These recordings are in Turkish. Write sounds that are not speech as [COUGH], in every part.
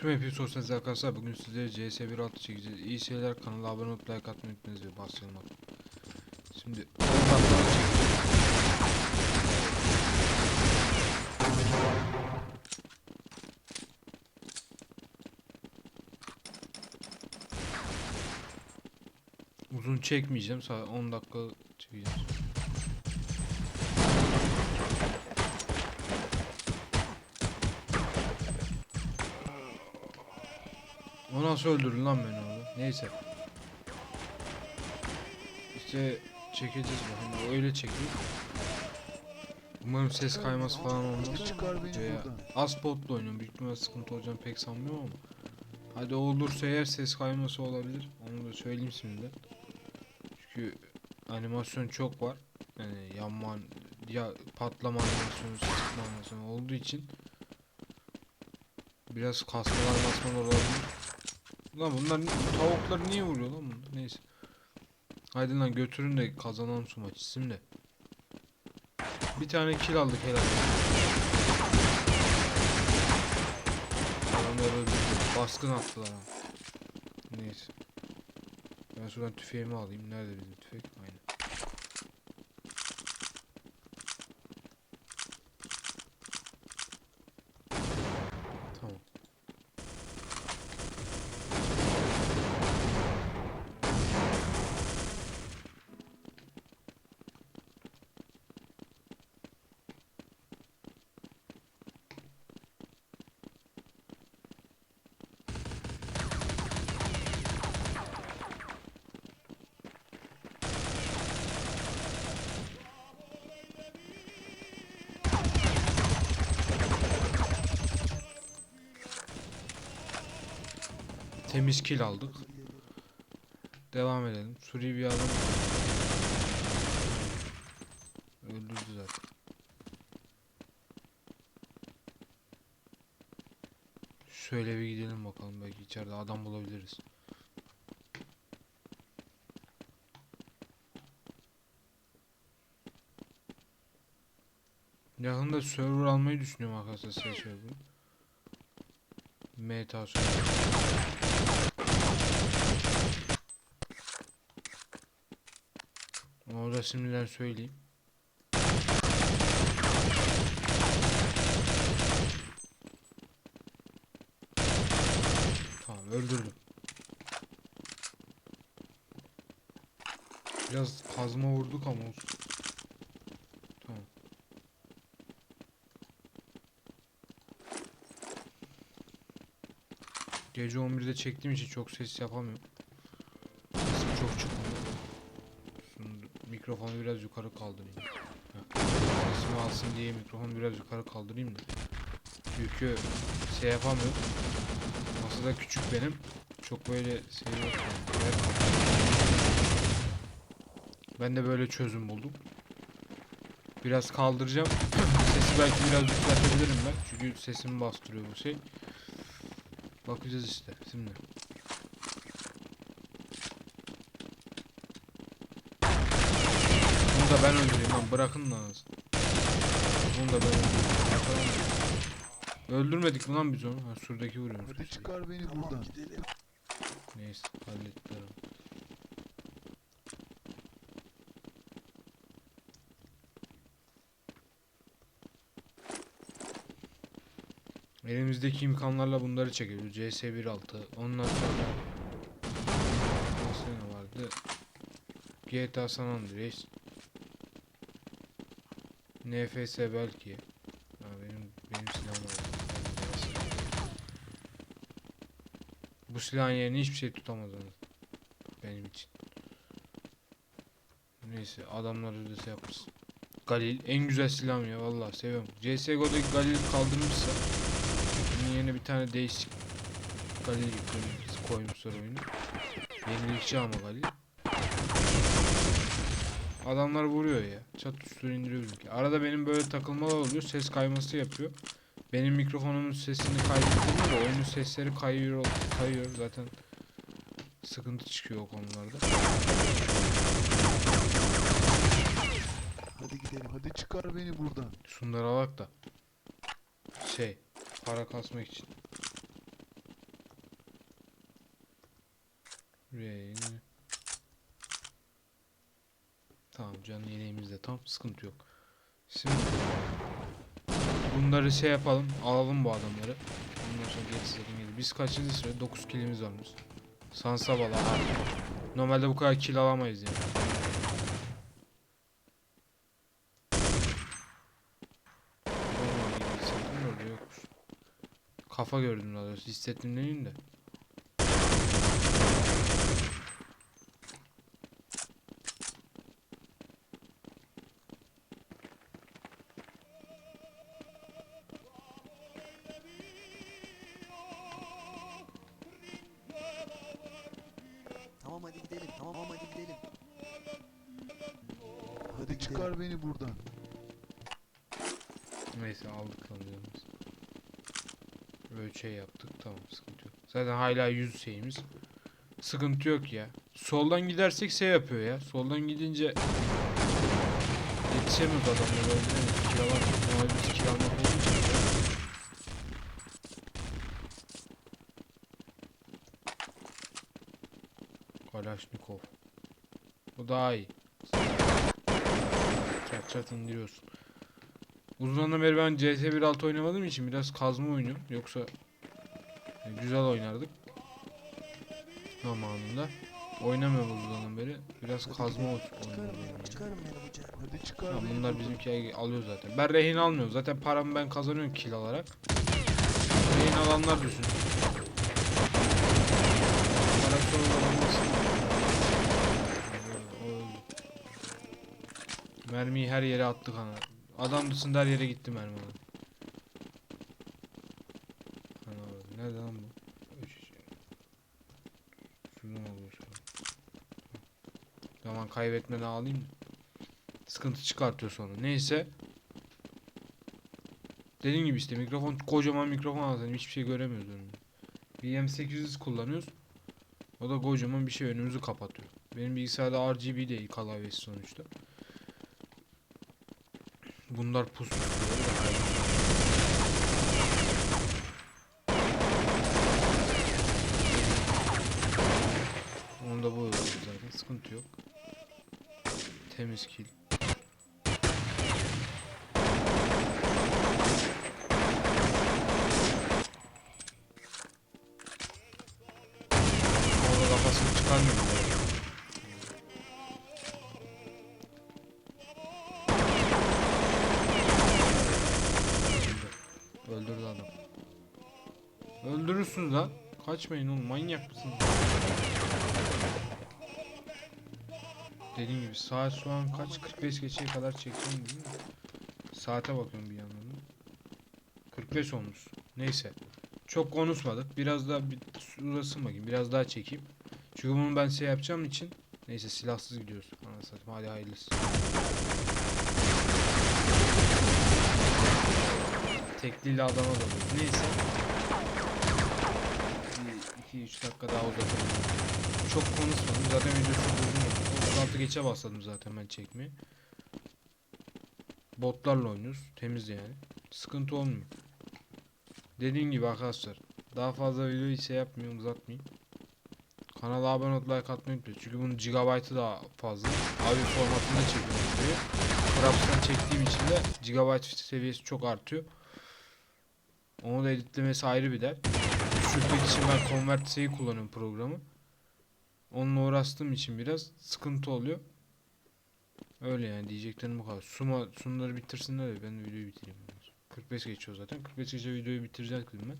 Tüm hepiniz sosyal arkadaşlar bugün sizlere CS 1.6 çekeceğiz. İyi seyirler kanala abone olup like atmayı unutmayınız başlayalım abi. Şimdi. Uzun çekmeyeceğim. Sadece 10 dakika çekeceğim. O nasıl öldürdü lan beni orada? Neyse. İşte çekeceğiz bakın. Öyle çekiyor. Umarım ses kayması falan olmaz. Çıkar az spotla oynuyorum. Büyük ihtimalle sıkıntı olacağını pek sanmıyorum ama. Hadi olursa eğer ses kayması olabilir. Onu da söyleyeyim şimdiden. Çünkü animasyon çok var. Yani yanma, ya patlama animasyonu, sıkma animasyonu olduğu için biraz kasmalar basmalar olabilir. Lan bunlar tavukları niye vuruyor lan bunlar? Neyse. Haydi lan götürün de kazanan su maçı şimdi. Bir tane kill aldık helal. Adamlar öldürdü. Baskın attılar. Neyse. Ben şuradan tüfeğimi alayım. Nerede bizim tüfek? Aynen. Temiz kill aldık. Devam edelim. Suri bir adam öldürdü zaten. Şöyle bir gidelim bakalım belki içeride adam bulabiliriz. Yakında server almayı düşünüyorum arkadaşlar size söyleyeyim. Meta server. Onu da şimdiden söyleyeyim. Tamam öldürdüm. Biraz kazma vurduk ama olsun. Tamam. Gece 11'de çektiğim için çok ses yapamıyorum. Mikrofonu biraz yukarı kaldırayım. Sesimi alsın diye mikrofonu biraz yukarı kaldırayım da. Çünkü şey yapamıyorum. Masada küçük benim. Çok böyle şey. Ben de böyle çözüm buldum. Biraz kaldıracağım. [CLEARS THROAT] Sesi belki biraz yükseltebilirim ben. Çünkü sesimi bastırıyor bu şey. Bakacağız işte şimdi. Da ben öldüreyim lan bırakın lan. Bunu da ben öldüreyim. Öldürmedik mi lan biz onu? Ha şuradaki vuruyormuş. Hadi çıkar beni buradan. Neyse hallettiler onu. Elimizdeki imkanlarla bunları çekiyoruz. CS 1.6 ondan sonra Nasıl ne vardı? GTA San Andreas NFS belki ha, benim benim silahım var. Bu silahın yerini hiçbir şey tutamaz onu. Benim için. Neyse adamlar öyle şey yaparız. Galil en güzel silahım ya vallahi seviyorum. CSGO'daki Galil kaldırmışsa bunun yerine bir tane değişik Galil koymuşlar oyunu. Yenilikçi ama Galil. Adamlar vuruyor ya. Çat üstüne indiriyor bizimki. Arada benim böyle takılmalar oluyor. Ses kayması yapıyor. Benim mikrofonumun sesini kaydettirdim de oyunun sesleri kayıyor, kayıyor. Zaten sıkıntı çıkıyor o konularda. Hadi gidelim. Hadi çıkar beni buradan. Şunları alak da. Şey. Para kasmak için. Rain. Tamam canlı yeleğimiz de tam sıkıntı yok. Şimdi bunları şey yapalım. Alalım bu adamları. Ondan sonra geç istediğim gibi. Biz kaçıncı sıra? 9 kilimiz varmış. Sansa bala. Normalde bu kadar kill alamayız yani. Kafa gördüm daha doğrusu. Hissettim demeyeyim de. Hadi çıkar beni buradan. Neyse aldık alıyoruz. Böyle şey yaptık tamam sıkıntı yok. Zaten hala 100 şeyimiz. Sıkıntı yok ya. Soldan gidersek şey yapıyor ya. Soldan gidince yetişemiyoruz adamlara öldüremiyoruz. Kiralar. Normalde biz kiralamak olduğu için. Kalashnikov. Bu daha iyi. Çat indiriyorsun. Uzun zamandan beri ben CS 1.6 oynamadığım için biraz kazma oynuyorum. Yoksa e, güzel oynardık. Zamanında. Oynamıyorum uzun zamandan beri. Biraz Hadi kazma oynuyorum. beni. yani. Bunlar bizimki alıyor zaten. Ben rehin almıyorum. Zaten paramı ben kazanıyorum kill alarak. Rehin alanlar düşün. Para sonra olmasın. Mermiyi her yere attık ana. Adam dışında her yere gitti mermi. Ana nerede lan bu? Şuradan oluyor şu an. Zaman kaybetmeden alayım da. Sıkıntı çıkartıyor sonra. Neyse. Dediğim gibi işte mikrofon kocaman mikrofon alsam hiçbir şey göremiyoruz önümüzde. Bir M800 kullanıyoruz. O da kocaman bir şey önümüzü kapatıyor. Benim bilgisayarda RGB değil klavyesi sonuçta. Bunlar pus. Onu da bu zaten sıkıntı yok. Temiz kill. Öldürürsünüz lan. Kaçmayın oğlum manyak mısınız? Dediğim gibi saat şu an kaç 45 geçeye kadar çekeceğim değil mi? Saate bakıyorum bir yandan da. 45 olmuş. Neyse. Çok konuşmadık. Biraz daha bir uzasın bakayım. Biraz daha çekeyim. Çünkü bunu ben şey yapacağım için neyse silahsız gidiyoruz. Anasını. Hadi hayırlısı. Tekliyle adama da Neyse. 2-3 dakika daha uzatalım. Çok konuşmadım. Zaten video çok uzun oldu. 36 geçe başladım zaten ben çekmeye. Botlarla oynuyoruz. Temiz yani. Sıkıntı olmuyor. Dediğim gibi arkadaşlar. Daha fazla videoyu şey yapmayayım uzatmayayım. Kanala abone olup like atmayı unutmayın. Çünkü bunun gigabaytı daha fazla. Abi formatında çekiyorum videoyu. Fraps'tan çektiğim için de gigabayt seviyesi çok artıyor. Onu da editlemesi ayrı bir dert. Düşürtmek için ben Convert kullanıyorum programı. Onunla uğraştığım için biraz sıkıntı oluyor. Öyle yani diyeceklerim bu kadar. Suma, sunları bitirsinler de ben de videoyu bitireyim. 45 geçiyor zaten. 45 geçe videoyu bitirecektim ben.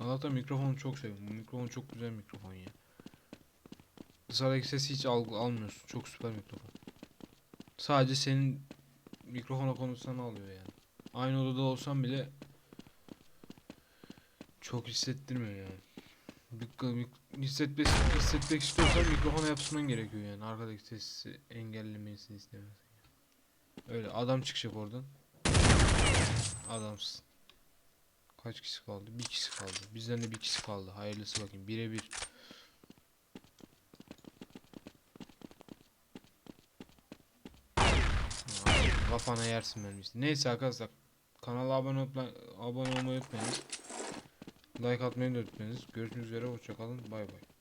Allah'tan mikrofonu çok seviyorum. Bu mikrofon çok güzel mikrofon ya. Dışarıdaki sesi hiç al almıyorsun. Çok süper mikrofon. Sadece senin mikrofona konuşsan alıyor yani. Aynı odada olsam bile çok hissettirmiyor yani. Mik- Hissetmek, istiyorsan mikrofona yapışman gerekiyor yani. Arkadaki sesi engellemesini istemezsin. Öyle adam çıkacak oradan. Adamsın. Kaç kişi kaldı? Bir kişi kaldı. Bizden de bir kişi kaldı. Hayırlısı bakayım. Bire bir. Kafana yersin işte. Neyse arkadaşlar kanala abone abone olmayı unutmayınız. Like atmayı unutmayınız. Görüşmek üzere hoşçakalın. Bay bay.